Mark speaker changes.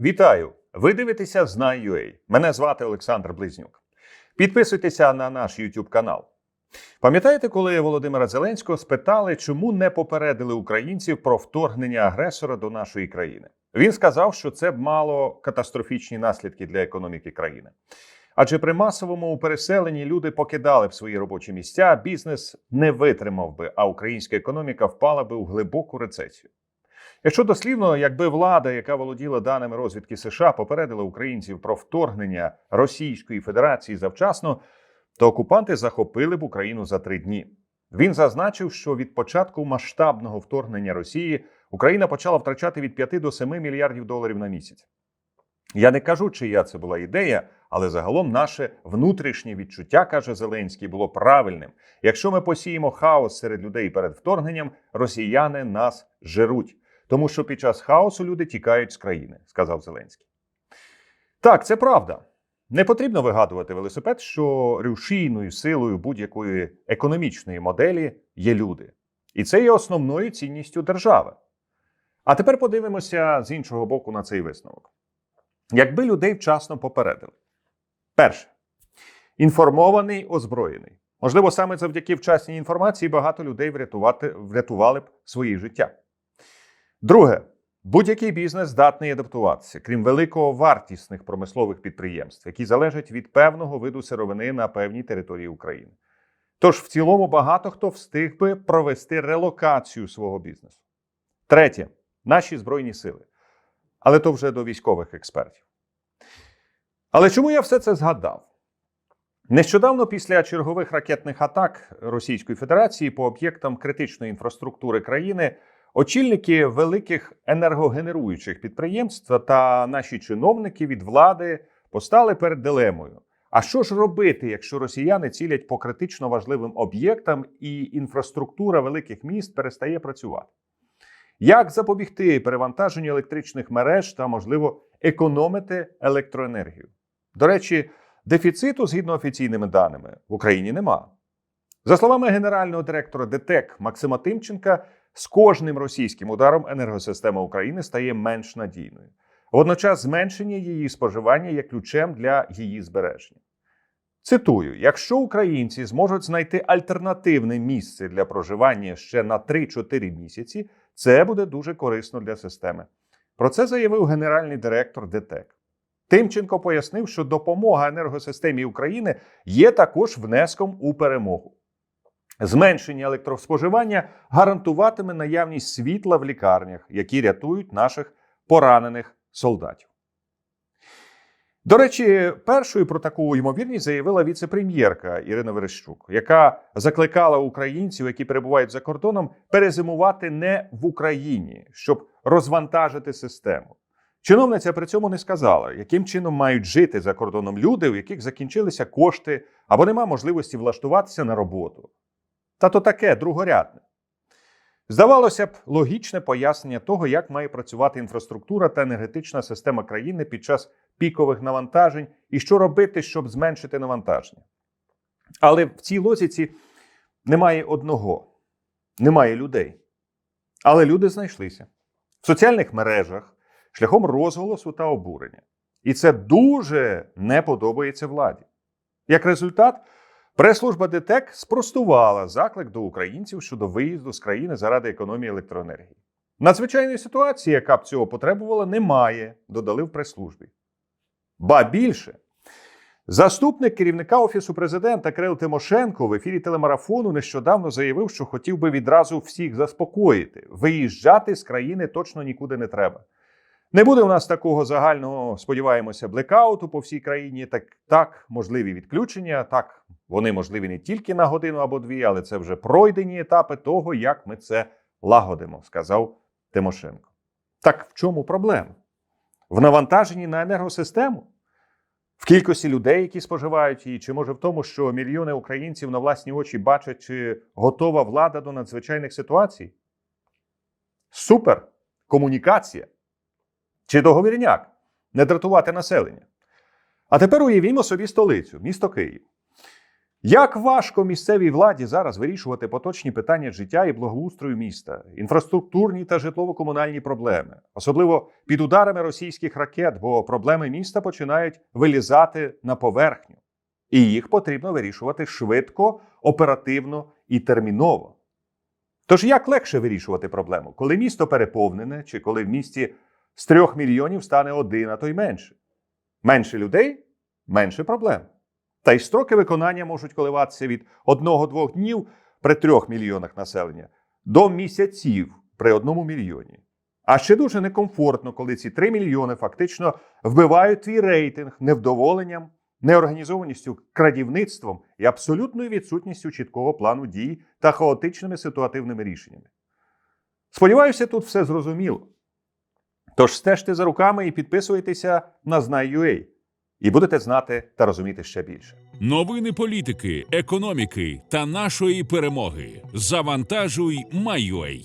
Speaker 1: Вітаю! Ви дивитеся Знай.ua. Мене звати Олександр Близнюк. Підписуйтеся на наш YouTube канал. Пам'ятаєте, коли Володимира Зеленського спитали, чому не попередили українців про вторгнення агресора до нашої країни? Він сказав, що це б мало катастрофічні наслідки для економіки країни. Адже при масовому переселенні люди покидали б свої робочі місця, бізнес не витримав би, а українська економіка впала би у глибоку рецесію. Якщо дослівно, якби влада, яка володіла даними розвідки США, попередила українців про вторгнення Російської Федерації завчасно, то окупанти захопили б Україну за три дні. Він зазначив, що від початку масштабного вторгнення Росії Україна почала втрачати від 5 до 7 мільярдів доларів на місяць. Я не кажу, чия це була ідея, але загалом наше внутрішнє відчуття, каже Зеленський, було правильним. Якщо ми посіємо хаос серед людей перед вторгненням, росіяни нас жируть. Тому що під час хаосу люди тікають з країни, сказав Зеленський. Так, це правда. Не потрібно вигадувати велосипед, що рушійною силою будь-якої економічної моделі є люди. І це є основною цінністю держави. А тепер подивимося з іншого боку на цей висновок. Якби людей вчасно попередили. Перше. Інформований, озброєний. Можливо, саме завдяки вчасній інформації багато людей врятувати, врятували б свої життя. Друге, будь-який бізнес здатний адаптуватися, крім великого вартісних промислових підприємств, які залежать від певного виду сировини на певній території України. Тож, в цілому, багато хто встиг би провести релокацію свого бізнесу. Третє, наші збройні сили. Але то вже до військових експертів. Але чому я все це згадав? Нещодавно, після чергових ракетних атак Російської Федерації по об'єктам критичної інфраструктури країни. Очільники великих енергогенеруючих підприємств та наші чиновники від влади постали перед дилемою. А що ж робити, якщо росіяни цілять по критично важливим об'єктам і інфраструктура великих міст перестає працювати? Як запобігти перевантаженню електричних мереж та, можливо, економити електроенергію? До речі, дефіциту, згідно офіційними даними, в Україні нема. За словами генерального директора ДТЕК Максима Тимченка, з кожним російським ударом енергосистема України стає менш надійною. Водночас зменшення її споживання є ключем для її збереження. Цитую: якщо українці зможуть знайти альтернативне місце для проживання ще на 3-4 місяці, це буде дуже корисно для системи. Про це заявив генеральний директор ДТЕК. Тимченко пояснив, що допомога енергосистемі України є також внеском у перемогу. Зменшення електроспоживання гарантуватиме наявність світла в лікарнях, які рятують наших поранених солдатів. До речі, першою про таку ймовірність заявила віце-прем'єрка Ірина Верещук, яка закликала українців, які перебувають за кордоном, перезимувати не в Україні, щоб розвантажити систему. Чиновниця при цьому не сказала, яким чином мають жити за кордоном люди, у яких закінчилися кошти або нема можливості влаштуватися на роботу. Та то таке другорядне. Здавалося б, логічне пояснення того, як має працювати інфраструктура та енергетична система країни під час пікових навантажень і що робити, щоб зменшити навантаження. Але в цій лозіці немає одного, немає людей. Але люди знайшлися в соціальних мережах шляхом розголосу та обурення. І це дуже не подобається владі. Як результат, Прес-служба ДТЕК спростувала заклик до українців щодо виїзду з країни заради економії електроенергії. Надзвичайної ситуації, яка б цього потребувала, немає, додали в прес-службі. Ба більше, заступник керівника Офісу президента Кирил Тимошенко в ефірі телемарафону нещодавно заявив, що хотів би відразу всіх заспокоїти. Виїжджати з країни точно нікуди не треба. Не буде у нас такого загального, сподіваємося, блекауту по всій країні. Так, так, можливі відключення. Так, вони можливі не тільки на годину або дві, але це вже пройдені етапи того, як ми це лагодимо, сказав Тимошенко. Так в чому проблема? В навантаженні на енергосистему? В кількості людей, які споживають її, чи може в тому, що мільйони українців на власні очі бачать, чи готова влада до надзвичайних ситуацій? Супер! Комунікація! Чи договірняк не дратувати населення. А тепер уявімо собі столицю, місто Київ. Як важко місцевій владі зараз вирішувати поточні питання життя і благоустрою міста, інфраструктурні та житлово-комунальні проблеми, особливо під ударами російських ракет, бо проблеми міста починають вилізати на поверхню, і їх потрібно вирішувати швидко, оперативно і терміново. Тож як легше вирішувати проблему, коли місто переповнене, чи коли в місті з трьох мільйонів стане один, а то й менше? Менше людей менше проблем. Та й строки виконання можуть коливатися від 1-2 днів при 3 мільйонах населення до місяців при 1 мільйоні. А ще дуже некомфортно, коли ці 3 мільйони фактично вбивають твій рейтинг невдоволенням, неорганізованістю, крадівництвом і абсолютною відсутністю чіткого плану дій та хаотичними ситуативними рішеннями. Сподіваюся, тут все зрозуміло. Тож стежте за руками і підписуйтеся на Знай.ua, і будете знати та розуміти ще більше.
Speaker 2: Новини політики, економіки та нашої перемоги. Завантажуй Майой.